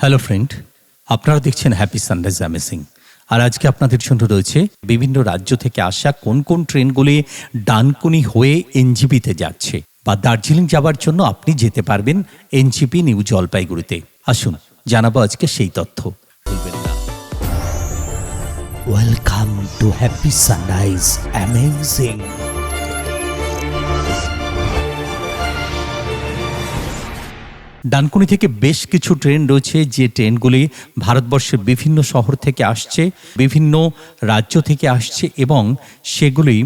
Hello friend আপনারা দেখছেন happy sunrise amazing আর আজকে আপনাদের জন্য রয়েছে বিভিন্ন রাজ্য থেকে আসা কোন কোন ট্রেনগুলি ডানকুনি হয়ে এনজিপিতে যাচ্ছে বা দার্জিলিং যাবার জন্য আপনি যেতে পারবেন এনজিপি নিউ জলপাইগুড়িতে। আসুন, জানাব আজকে সেই তথ্য। Welcome to happy sunrise amazing Dankuni থেকে বেশ কিছু ট্রেন রয়েছে, যে ট্রেনগুলি ভারতবর্ষের বিভিন্ন শহর থেকে আসছে, বিভিন্ন রাজ্য থেকে আসছে এবং সেগুলি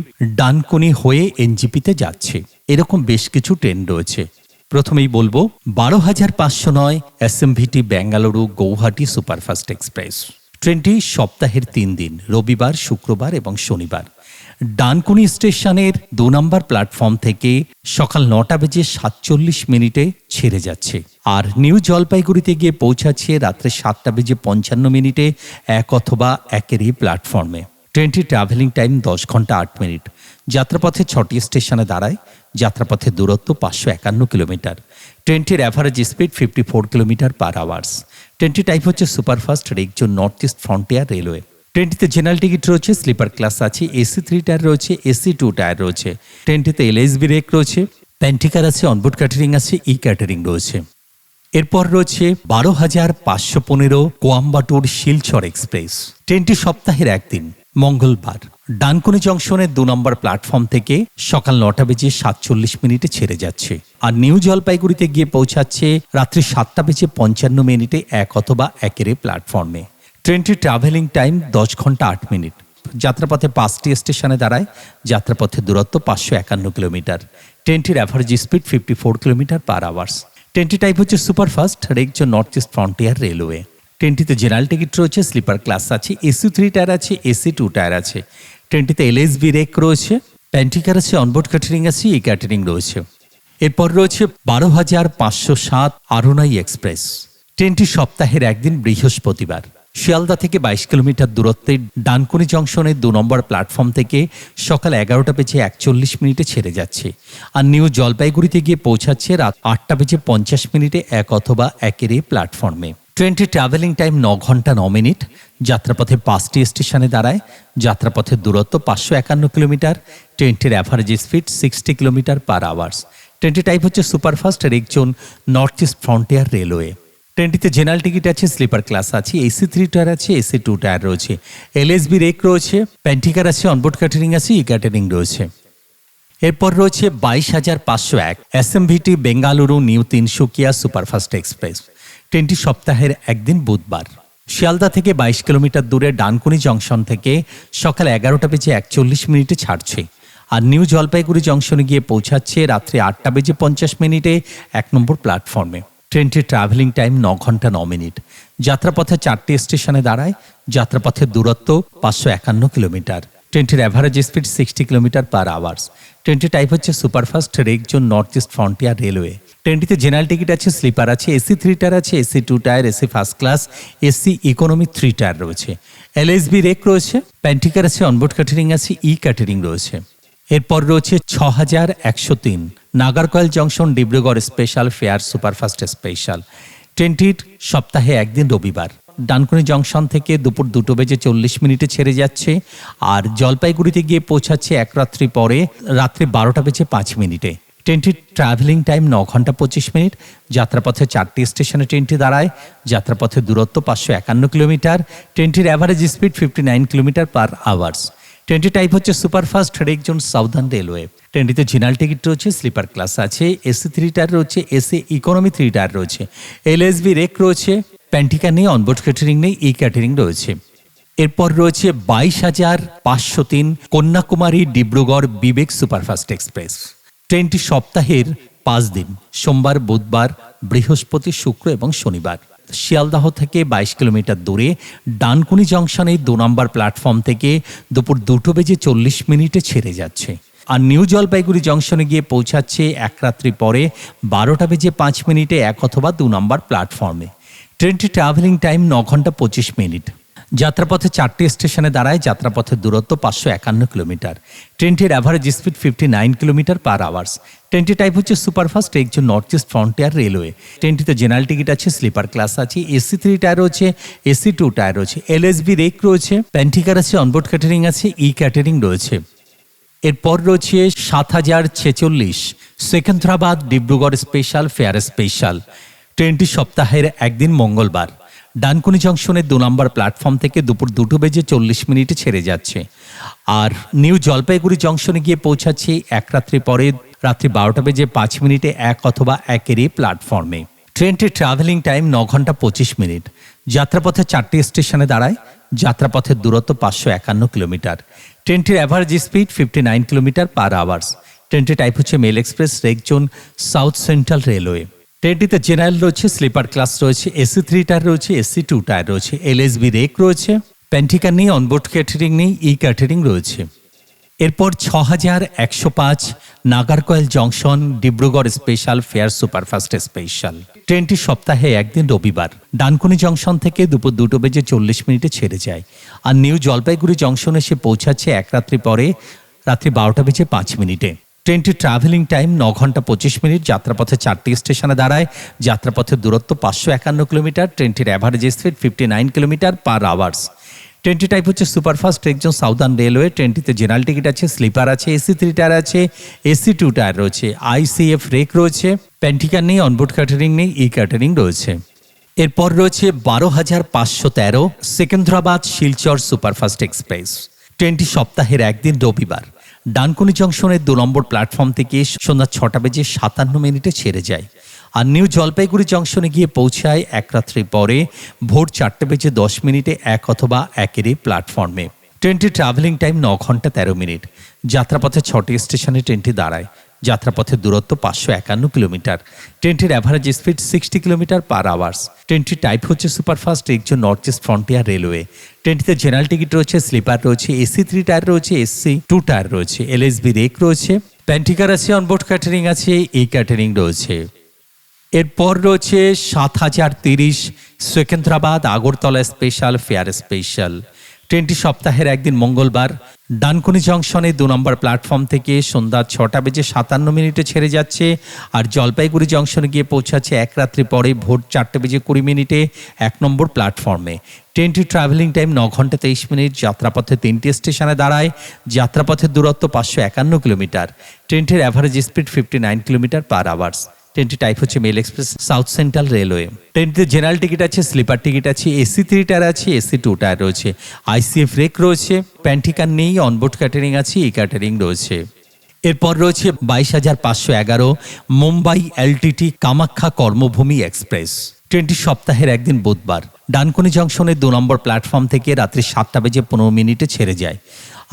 ডানকুনি হয়ে এনজিপিতে যাচ্ছে। এরকম বেশ কিছু ট্রেন রয়েছে। প্রথমেই বলব, বারো হাজার পাঁচশো নয় SMVT Bengaluru Guwahati superfast express. ট্রেনটি সপ্তাহের তিন দিন, রবিবার, শুক্রবার এবং শনিবার। ডানকুনি স্টেশনের দু নম্বর প্ল্যাটফর্ম থেকে সকাল নটা বেজে সাতচল্লিশ মিনিটে ছেড়ে যাচ্ছে। আর নিউ জলপাইগুড়িতে গিয়ে পৌঁছাচ্ছে রাত্রে সাতটা বেজে পঞ্চান্ন মিনিটে এক অথবা একেরই প্ল্যাটফর্মে। ট্রেনটির ট্রাভেলিং টাইম দশ ঘণ্টা আট মিনিট। যাত্রাপথে ছটি স্টেশনে দাঁড়ায়। যাত্রাপথের দূরত্ব পাঁচশো একান্ন কিলোমিটার। ট্রেনটির average speed fifty four kilometre per hours ট্রেনটি টাইপ হচ্ছে superfast rake zone north east frontier railway. ট্রেনটিতে general ticket রয়েছে স্লিপার ক্লাস আছে এসি থ্রি টায়ার রয়েছে এসি টু টায়ার রয়েছে। ট্রেনটিতে এলএসবি রেক রয়েছে প্যান্টিকার আছে অনবোর্ড ক্যাটারিং আছে ই ক্যাটারিং রয়েছে। এরপর রয়েছে বারো হাজার পাঁচশো পনেরো কোয়াম্বাটুর শিলচর এক্সপ্রেস। ট্রেনটি সপ্তাহের একদিন, মঙ্গলবার। ডানকুনি জংশনের দু নম্বর প্ল্যাটফর্ম থেকে সকাল নটা বেজে সাতচল্লিশ মিনিটে ছেড়ে যাচ্ছে। আর নিউ জলপাইগুড়িতে গিয়ে পৌঁছাচ্ছে রাত্রি সাতটা বেজে পঞ্চান্ন মিনিটে এক অথবা একেরে প্ল্যাটফর্মে ট্রেনটির ট্রাভেলিং টাইম দশ ঘণ্টা আট মিনিট। যাত্রাপথে পাঁচটি স্টেশনে দাঁড়ায় যাত্রাপথের দূরত্ব পাঁচশো একান্ন কিলোমিটার। ট্রেনটির average speed fifty four kilometre per hours ট্রেনটি টাইপ হচ্ছে superfast rake zone north east frontier railway ট্রেনটিতে general ticket রয়েছে স্লিপার ক্লাস আছে এসি থ্রি টায়ার আছে এসি টু টায়ার আছে। ট্রেনটিতে এলএসবি রেক রয়েছে প্যান্টিকার আছে অনবোর্ড ক্যাটারিং আছে ই ক্যাটারিং রয়েছে। এরপর রয়েছে বারো হাজার পাঁচশো সাত আরুনাই এক্সপ্রেস ট্রেনটি সপ্তাহের একদিন বৃহস্পতিবার। শিয়ালদা থেকে বাইশ কিলোমিটার দূরত্বে ডানকুনি জংশনের দু নম্বর প্ল্যাটফর্ম থেকে সকাল এগারোটা বেজে একচল্লিশ মিনিটে ছেড়ে যাচ্ছে আর নিউ জলপাইগুড়িতে গিয়ে পৌঁছাচ্ছে রাত আটটা বেজে পঞ্চাশ মিনিটে এক অথবা একের প্ল্যাটফর্মে। ট্রেনটি ট্রাভেলিং টাইম ন ঘণ্টা ন মিনিট। যাত্রাপথে পাঁচটি স্টেশনে দাঁড়ায়। যাত্রাপথের দূরত্ব পাঁচশো একান্ন কিলোমিটার। ট্রেনটির average speed sixty kilometre per hours ট্রেনটি টাইপ হচ্ছে superfast rake zone north east frontier railway ট্রেনটিতে general ticket আছে, স্লিপার ক্লাস আছে, এসি থ্রি টায়ার আছে, এসি টু টায়ার রয়েছে। এলএসবি রেক রয়েছে প্যান্টিকার আছে অনবোর্ড ক্যাটারিং আছে, ই ক্যাটারিং রয়েছে। এরপর রয়েছে বাইশ হাজার পাঁচশো এক, S SMVT Bengaluru new Tinsukia superfast express. ট্রেনটি সপ্তাহের একদিন বুধবার। শিয়ালদা থেকে বাইশ কিলোমিটার দূরে ডানকুনি জংশন থেকে সকাল এগারোটা বেজে একচল্লিশ মিনিটে ছাড়ছে আর নিউ জলপাইগুড়ি জংশনে গিয়ে পৌঁছাচ্ছে রাত্রি আটটা বেজে পঞ্চাশ মিনিটে এক নম্বর প্ল্যাটফর্মে। ট্রেনটির ট্রাভেলিং টাইম ন ঘণ্টা ন মিনিট। যাত্রাপথে চারটি স্টেশনে দাঁড়ায়, যাত্রাপথের দূরত্ব পাঁচশো একান্ন কিলোমিটার। ট্রেনটির average speed sixty kilometre per hours ট্রেনটি টাইপ হচ্ছে superfast rake zone north east frontier railway ট্রেনটিতে general ticket আছে স্লিপার আছে এসি থ্রি টায়ার আছে AC two tier AC first class AC economy three tier রয়েছে। LSB rake রয়েছে pantry car আছে onboard catering আছে e catering রয়েছে। এরপর রয়েছে ছ হাজার একশো তিন Nagercoil junction Dibrugarh special fare superfast special. ট্রেনটির সপ্তাহে একদিন রবিবার। ডানকুনি জংশন থেকে দুপুর দুটো বেজে চল্লিশ মিনিটে ছেড়ে যাচ্ছে আর জলপাইগুড়িতে গিয়ে পৌঁছাচ্ছে এক রাত্রি পরে রাত্রি বারোটা বেজে পাঁচ মিনিটে। ট্রেনটির ট্রাভেলিং টাইম ন ঘণ্টা পঁচিশ মিনিট। যাত্রাপথে চারটি স্টেশনে ট্রেনটি দাঁড়ায়। যাত্রাপথে দূরত্ব পাঁচশো একান্ন কিলোমিটার। ট্রেনটির average speed fifty nine kilometre per hours ট্রেনটি টাইপ হচ্ছে superfast rake zone southern railway ট্রেনটিতে general ticket রয়েছে স্লিপার ক্লাস আছে এসি থ্রি টায়ার রয়েছে এসি ইকোনমি থ্রি টায়ার রয়েছে। এলএসবি রেক রয়েছে প্যান্টিকা নেই অনবোর্ড ক্যাটারিং নেই ই ক্যাটারিং রয়েছে। এরপর রয়েছে বাইশ হাজার পাঁচশো তিন, কন্যাকুমারী, ডিব্রুগড়, বিবেক সুপারফাস্ট এক্সপ্রেস ট্রেনটি সপ্তাহের পাঁচ দিন, সোমবার, বুধবার, বৃহস্পতি, শুক্র এবং শনিবার। শিয়ালদাহ থেকে বাইশ কিলোমিটার দূরে ডানকুনি জংশনে দু নম্বর প্ল্যাটফর্ম থেকে দুপুর দুটো বেজে চল্লিশ মিনিটে ছেড়ে যাচ্ছে। আর নিউ জলপাইগুড়ি জংশনে গিয়ে পৌঁছাচ্ছে এক রাত্রি পরে বারোটা বেজে পাঁচ মিনিটে এক অথবা দু নম্বর প্ল্যাটফর্মে। ট্রেনটি ট্রাভেলিং টাইম ন ঘণ্টা পঁচিশ মিনিট। যাত্রাপথে চারটি স্টেশনে দাঁড়ায় যাত্রাপথের দূরত্ব পাঁচশো একান্ন কিলোমিটার। ট্রেনটির average speed fifty nine kilometre per hours ট্রেনটি টাইপ হচ্ছে সুপারফাস্ট একজন নর্থ ইস্ট ফ্রন্টিয়ার রেলওয়ে ট্রেনটিতে জেনারেল টিকিট আছে স্লিপার ক্লাস আছে এসি থ্রি টায়ার রয়েছে এসি টু টায়ার রয়েছে এলএসবি রেক রয়েছে প্যান্টিকার আছে অনবোর্ড ক্যাটারিং আছে ই ক্যাটারিং রয়েছে। এরপর রয়েছে সাত হাজার ছেচল্লিশ Secunderabad Dibrugarh special fare special ট্রেনটি সপ্তাহের একদিন মঙ্গলবার। ডানকুনি জংশনের দু নম্বর প্ল্যাটফর্ম থেকে দুপুর দুটো বেজে চল্লিশ মিনিটে ছেড়ে যাচ্ছে। আর নিউ জলপাইগুড়ি জংশনে গিয়ে পৌঁছাচ্ছে এক রাত্রি পরে, রাত্রি বারোটা বেজে পাঁচ মিনিটে এক অথবা একেরই প্ল্যাটফর্মে। ট্রেনটির ট্রাভেলিং টাইম ন ঘণ্টা পঁচিশ মিনিট। যাত্রাপথে চারটি স্টেশনে দাঁড়ায়, যাত্রাপথের দূরত্ব পাঁচশো একান্ন কিলোমিটার। ট্রেনটির average speed fifty nine kilometre per hours ট্রেনটির টাইপ হচ্ছে mail express rake zone south central railway ট্রেনটিতে general রয়েছে, স্লিপার ক্লাস রয়েছে, এসি থ্রি টায়ার রয়েছে, এসি টু টায়ার রয়েছে, এলএসবি রেক রয়েছে প্যান্টিকার নেই অনবোর্ড ক্যাটারিং নেই ই ক্যাটারিং রয়েছে। এরপর ছ হাজার একশো পাঁচ Nagercoil junction, Dibrugarh special fare superfast special ট্রেনটি সপ্তাহে একদিন রবিবার। ডানকুনি জংশন থেকে দুপুর দুটো বেজে চল্লিশ মিনিটে ছেড়ে যায়। আর নিউ জলপাইগুড়ি জংশনে এসে পৌঁছাচ্ছে এক রাত্রি পরে, রাত্রি বারোটা বেজে পাঁচ মিনিটে। ট্রেনটির ট্রাভেলিং টাইম ন ঘণ্টা পঁচিশ মিনিট, যাত্রাপথে চারটি স্টেশনে দাঁড়ায়। যাত্রাপথের দূরত্ব পাঁচশো একান্ন কিলোমিটার, ট্রেনটির average speed fifty nine kilometre per hours ট্রেনটি টাইপ হচ্ছে সুপারফাস্ট একজন সাউদার্ন রেলওয়ে ট্রেনটিতে জেনারেল টিকিট আছে স্লিপার আছে এসি থ্রি টায়ার আছে এসি টু টায়ার রয়েছে আইসিএফ রেক রয়েছে প্যান্টিকার নেই অনবোর্ড ক্যাটারিং নেই ই ক্যাটারিং রয়েছে। এরপর রয়েছে বারো হাজার পাঁচশো তেরো, সেকেন্দ্রাবাদ শিলচর সুপারফাস্ট এক্সপ্রেস। ট্রেনটি সপ্তাহের একদিন রবিবার। ডানকুনি জংশনের দু নম্বর প্ল্যাটফর্ম থেকে সন্ধ্যা ছটা বেজে সাতান্ন মিনিটে ছেড়ে যায় আর নিউ জলপাইগুড়ি জংশনে গিয়ে পৌঁছায় এক রাত্রি পরে ভোর চারটে বেজে দশ মিনিটে এক অথবা একেরই প্ল্যাটফর্মে। ট্রেনটির ট্রাভেলিং টাইম ন ঘণ্টা তেরো মিনিট। যাত্রাপথে ছটি স্টেশনে ট্রেনটি দাঁড়ায়। যাত্রাপথের দূরত্ব পাঁচশো একান্ন কিলোমিটার। ট্রেনটির average speed sixty kilometre per hours ট্রেনটির টাইপ হচ্ছে সুপারফাস্ট একজন নর্থ ইস্ট ফ্রন্টিয়ার রেলওয়ে ট্রেনটিতে জেনারেল টিকিট রয়েছে স্লিপার রয়েছে এসি থ্রি টায়ার রয়েছে এসি টু টায়ার রয়েছে এলএসবি রেক রয়েছে প্যান্টিকার আছে অনবোর্ড ক্যাটারিং আছে এই ক্যাটারিং রয়েছে। এরপর রয়েছে সাত হাজার তিরিশ Secunderabad Agartala special fare special ট্রেনটি সপ্তাহের একদিন মঙ্গলবার ডানকুনি জংশনে দু নম্বর প্ল্যাটফর্ম থেকে সন্ধ্যা ছটা বেজে সাতান্ন মিনিটে ছেড়ে যাচ্ছে আর জলপাইগুড়ি জংশনে গিয়ে পৌঁছাচ্ছে এক রাত্রি পরে ভোর চারটে বেজে কুড়ি মিনিটে এক নম্বর প্ল্যাটফর্মে। ট্রেনটির ট্রাভেলিং টাইম ন ঘণ্টা তেইশ মিনিট, যাত্রাপথে তিনটি স্টেশনে দাঁড়ায়, যাত্রাপথের দূরত্ব পাঁচশো একান্ন কিলোমিটার। ট্রেনটির average speed fifty nine kilometre per hours ট্রেনটি টাইপ হচ্ছে mail express south central railway ট্রেনটিতে general ticket আছে স্লিপার টিকিট আছে এসি থ্রি টায়ার আছে এসি টু টায়ার রয়েছে। আইসিএফ রেক রয়েছে প্যান্টিকার নেই অনবোর্ড ক্যাটারিং আছে ই ক্যাটারিং রয়েছে। এরপর রয়েছে বাইশ হাজার পাঁচশো এগারো, মুম্বাই এলটিটি কামাখ্যা কর্মভূমি এক্সপ্রেস। ট্রেনটি সপ্তাহের একদিন বুধবার ডানকুনি জংশনের দু নম্বর প্ল্যাটফর্ম থেকে রাত্রি সাতটা বেজে পনেরো মিনিটে ছেড়ে যায়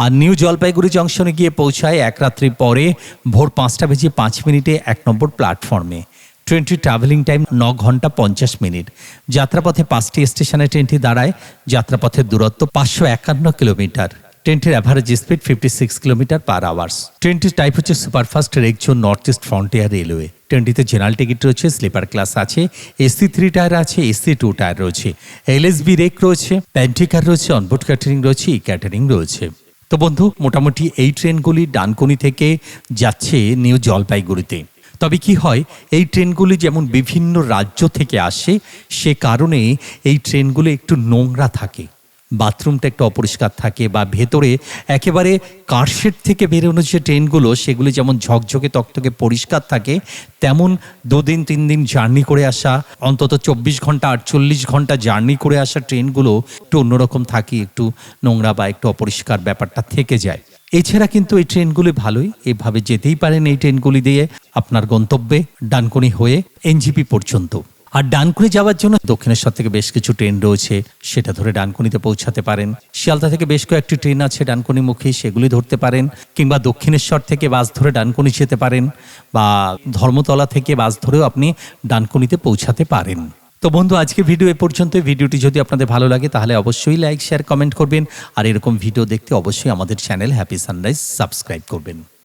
আর নিউ জলপাইগুড়ি জংশনে গিয়ে পৌঁছায় এক রাত্রি পরে ভোর পাঁচটা বেজে পাঁচ মিনিটে এক নম্বর প্ল্যাটফর্মে। ট্রেনটির ট্রাভেলিং টাইম ন ঘণ্টা পঞ্চাশ মিনিট। যাত্রাপথে পাঁচটি স্টেশনে ট্রেনটি দাঁড়ায়। যাত্রাপথের দূরত্ব পাঁচশো একান্ন কিলোমিটার। ট্রেনটির average speed fifty six kilometre per hours ট্রেনটির টাইপ হচ্ছে superfast rake zone north east frontier railway ট্রেনটিতে general ticket রয়েছে স্লিপার ক্লাস আছে এসি থ্রি টায়ার আছে এসি টু টায়ার রয়েছে এলএসবি রেক রয়েছে প্যান্টিকার রয়েছে অনবোর্ড ক্যাটারিং রয়েছে ই ক্যাটারিং রয়েছে। তো বন্ধু, মোটামুটি এই ট্রেনগুলি ডানকুনি থেকে যাচ্ছে নিউ জলপাইগুড়িতে। তবে কি হয়, এই ট্রেনগুলি যেমন বিভিন্ন রাজ্য থেকে আসে, সে কারণে এই ট্রেনগুলি একটু নোংরা থাকে। বাথরুমটা একটু অপরিষ্কার থাকে বা ভেতরে একেবারে কারশেড থেকে বেরোনো যে ট্রেনগুলো সেগুলি যেমন ঝকঝকে তকতকে পরিষ্কার থাকে, তেমন দুদিন, তিন দিন জার্নি করে আসা, অন্তত চব্বিশ ঘণ্টা, আটচল্লিশ ঘণ্টা জার্নি করে আসা ট্রেনগুলো একটু অন্যরকম থাকে, একটু নোংরা বা একটু অপরিষ্কার ব্যাপারটা থেকে যায়। এছাড়া কিন্তু এই ট্রেনগুলি ভালোই, এভাবে যেতেই পারেন এই ট্রেনগুলি দিয়ে আপনার গন্তব্যে ডানকুনি হয়ে এনজিপি পর্যন্ত। আর ডানকুনি যাওয়ার জন্য দক্ষিণেশ্বর থেকে বেশ কিছু ট্রেন রয়েছে, সেটা ধরে ডানকুনিতে পৌঁছাতে পারেন। শিয়ালদা থেকে বেশ কয়েকটি ট্রেন আছে ডানকুনি ডানকুনিমুখী সেগুলি ধরতে পারেন, কিংবা দক্ষিণেশ্বর থেকে বাস ধরে ডানকুনি যেতে পারেন, বা ধর্মতলা থেকে বাস ধরেও আপনি ডানকুনিতে পৌঁছাতে পারেন। তো বন্ধু আজকে ভিডিও এ পর্যন্ত ভিডিওটি যদি আপনাদের ভালো লাগে, তাহলে অবশ্যই লাইক, শেয়ার, কমেন্ট করবেন। আর এরকম ভিডিও দেখতে অবশ্যই আমাদের চ্যানেল হ্যাপি সানরাইজ সাবস্ক্রাইব করবেন।